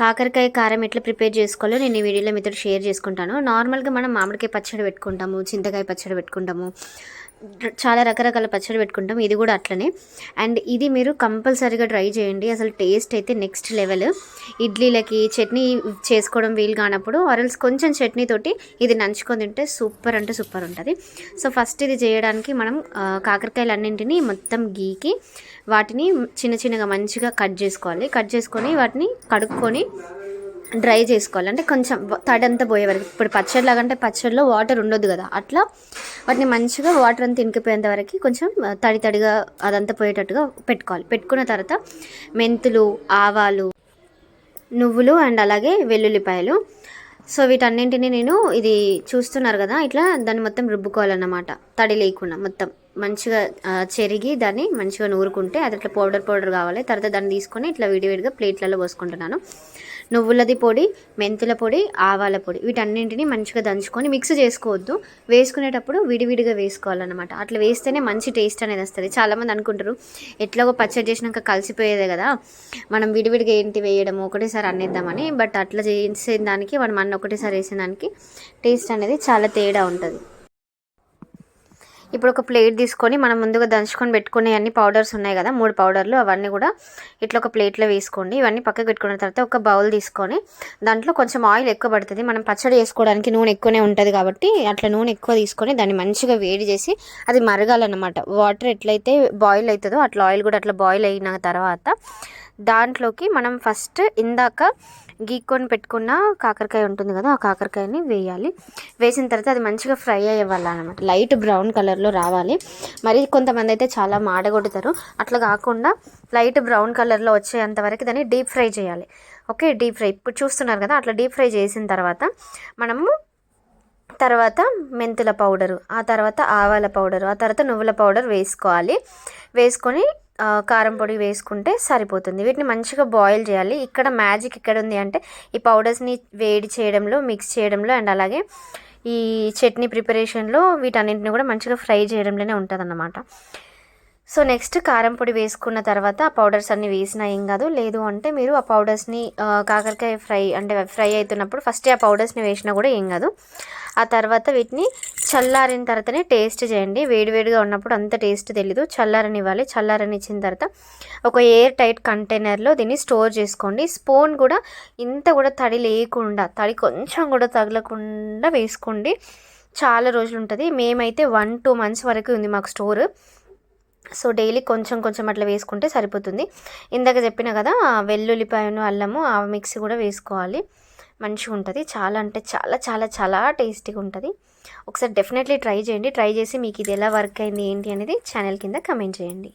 కాకరకాయ కారం ఎట్లా ప్రిపేర్ చేసుకోవాలో నేను ఈ వీడియోలో మీతో షేర్ చేసుకుంటాను. నార్మల్గా మనం మామిడికాయ పచ్చడి పెట్టుకుంటాము చింతకాయ పచ్చడి పెట్టుకుంటాము. చాలా రకరకాల పచ్చడి పెట్టుకుంటాం. ఇది కూడా అట్లనే. అండ్ ఇది మీరు కంపల్సరీగా ట్రై చేయండి. అసలు టేస్ట్ అయితే నెక్స్ట్ లెవెల్. ఇడ్లీలకి చట్నీ చేసుకోవడం వీలు కానప్పుడు ఆరల్స్ కొంచెం చట్నీ తోటి ఇది నంచుకొని తింటే సూపర్ అంటే సూపర్ ఉంటుంది. సో ఫస్ట్ ఇది చేయడానికి మనం కాకరకాయలు అన్నింటినీ మొత్తం గీకి వాటిని చిన్న చిన్నగా మంచిగా కట్ చేసుకోవాలి. కట్ చేసుకొని వాటిని కడుక్కొని డ్రై చేసుకోవాలి. అంటే కొంచెం తడి తడంతా పోయే వరకు. ఇప్పుడు పచ్చడి లాగా అంటే పచ్చడిలో వాటర్ ఉండొద్దు కదా. అట్లా వాటిని మంచిగా వాటర్ అంతా ఇంకిపోయేంత వరకు కొంచెం తడి తడిగా అదంతా పోయేటట్టుగా పెట్టుకోవాలి. పెట్టుకున్న తర్వాత మెంతులు ఆవాలు నువ్వులు అండ్ అలాగే వెల్లుల్లిపాయలు. సో వీటన్నింటిని నేను ఇది చూస్తున్నారు కదా ఇట్లా దాన్ని మొత్తం రుబ్బుకోవాలన్నమాట. తడి లేకుండా మొత్తం. మంచిగా చెరిగి దాన్ని మంచిగా నూరుకుంటే అది ఇట్లా పౌడర్ పౌడర్ కావాలి. తర్వాత దాన్ని తీసుకొని ఇట్లా విడివిడిగా ప్లేట్లలో పోసుకుంటున్నాను. నువ్వులది పొడి మెంతుల పొడి ఆవాల పొడి వీటన్నింటిని మంచిగా దంచుకొని మిక్స్ చేసుకోవద్దు. వేసుకునేటప్పుడు విడివిడిగా వేసుకోవాలన్నమాట. అట్లా వేస్తేనే మంచి టేస్ట్ అనేది వస్తుంది. చాలామంది అనుకుంటారు ఎట్లాగో పచ్చడి చేసినాక కలిసిపోయేదే కదా. మనం విడివిడిగా ఏంటి వేయడం ఒకటేసారి అనేద్దామని బట్ అట్లా చేసే దానికి మనం అన్న ఒకటేసారి వేసిన దానికి టేస్ట్ అనేది చాలా తేడా ఉంటుంది. ఇప్పుడు ఒక ప్లేట్ తీసుకొని మనం ముందుగా దంచుకొని పెట్టుకునే అన్ని పౌడర్స్ ఉన్నాయి కదా మూడు పౌడర్లు అవన్నీ కూడా ఇట్లా ఒక ప్లేట్లో వేసుకోండి. ఇవన్నీ పక్కకు పెట్టుకున్న తర్వాత ఒక బౌల్ తీసుకొని దాంట్లో కొంచెం ఆయిల్ ఎక్కువ పడుతుంది. మనం పచ్చడి చేసుకోవడానికి నూనె ఎక్కువనే ఉంటుంది కాబట్టి అట్లా నూనె ఎక్కువ తీసుకొని దాన్ని మంచిగా వేడి చేసి అది మరగాలన్నమాట. వాటర్ ఎట్లయితే బాయిల్ అవుతుందో అట్లా ఆయిల్ కూడా అట్లా బాయిల్ అయిన తర్వాత దాంట్లోకి మనం ఫస్ట్ ఇందాక గీక్కొని పెట్టుకున్న కాకరకాయ ఉంటుంది కదా ఆ కాకరకాయని వేయాలి. వేసిన తర్వాత అది మంచిగా ఫ్రై అయ్యేవాళ్ళనమాట. లైట్ బ్రౌన్ కలర్లో రావాలి. మరి కొంతమంది అయితే చాలా మాడగొడతారు. అట్లా కాకుండా లైట్ బ్రౌన్ కలర్లో వచ్చేంత వరకు దాన్ని డీప్ ఫ్రై చేయాలి. Okay deep fry. ఇప్పుడు చూస్తున్నారు కదా అట్లా డీప్ ఫ్రై చేసిన తర్వాత మనము తర్వాత మెంతుల పౌడరు ఆ తర్వాత ఆవాల పౌడరు ఆ తర్వాత నువ్వుల పౌడర్ వేసుకోవాలి. వేసుకొని కారం పొడి వేసుకుంటే సరిపోతుంది. వీటిని మంచిగా బాయిల్ చేయాలి. ఇక్కడ మ్యాజిక్ ఇక్కడ ఉంది అంటే ఈ పౌడర్స్ని వేడి చేయడంలో మిక్స్ చేయడంలో అండ్ అలాగే ఈ చట్నీ ప్రిపరేషన్లో వీటన్నింటిని కూడా మంచిగా ఫ్రై చేయడంలోనే ఉంటుంది సో నెక్స్ట్ కారం పొడి వేసుకున్న తర్వాత ఆ పౌడర్స్ అన్నీ వేసినా ఏం కాదు. లేదు అంటే మీరు ఆ పౌడర్స్ని కాకరకాయ ఫ్రై అంటే ఫ్రై అవుతున్నప్పుడు ఫస్ట్ ఆ పౌడర్స్ని వేసినా కూడా ఏం కాదు. ఆ తర్వాత వీటిని చల్లారిన తర్వాతనే టేస్ట్ చేయండి. వేడివేడిగా ఉన్నప్పుడు అంత టేస్ట్ తెలీదు. చల్లారనివ్వాలి చల్లారనిచ్చిన తర్వాత ఒక ఎయిర్ టైట్ కంటైనర్లో దీన్ని స్టోర్ చేసుకోండి. స్పూన్ కూడా ఇంత కూడా తడి లేకుండా తడి కొంచెం కూడా తగలకుండా వేసుకోండి. చాలా రోజులు ఉంటుంది. మేమైతే వన్ టూ మంత్స్ వరకు ఉంది మాకు స్టోర్. సో డైలీ కొంచెం కొంచెం అట్లా వేసుకుంటే సరిపోతుంది. ఇందాక చెప్పిన కదా వెల్లుల్లిపాయను అల్లము ఆ మిక్సీ కూడా వేసుకోవాలి. మంచిగా ఉంటుంది చాలా అంటే చాలా చాలా చాలా టేస్టీగా ఉంటుంది ఒకసారి డెఫినెట్లీ ట్రై చేయండి. ట్రై చేసి మీకు ఇది ఎలా వర్క్ అయింది ఏంటి అనేది ఛానల్ కింద కమెంట్ చేయండి.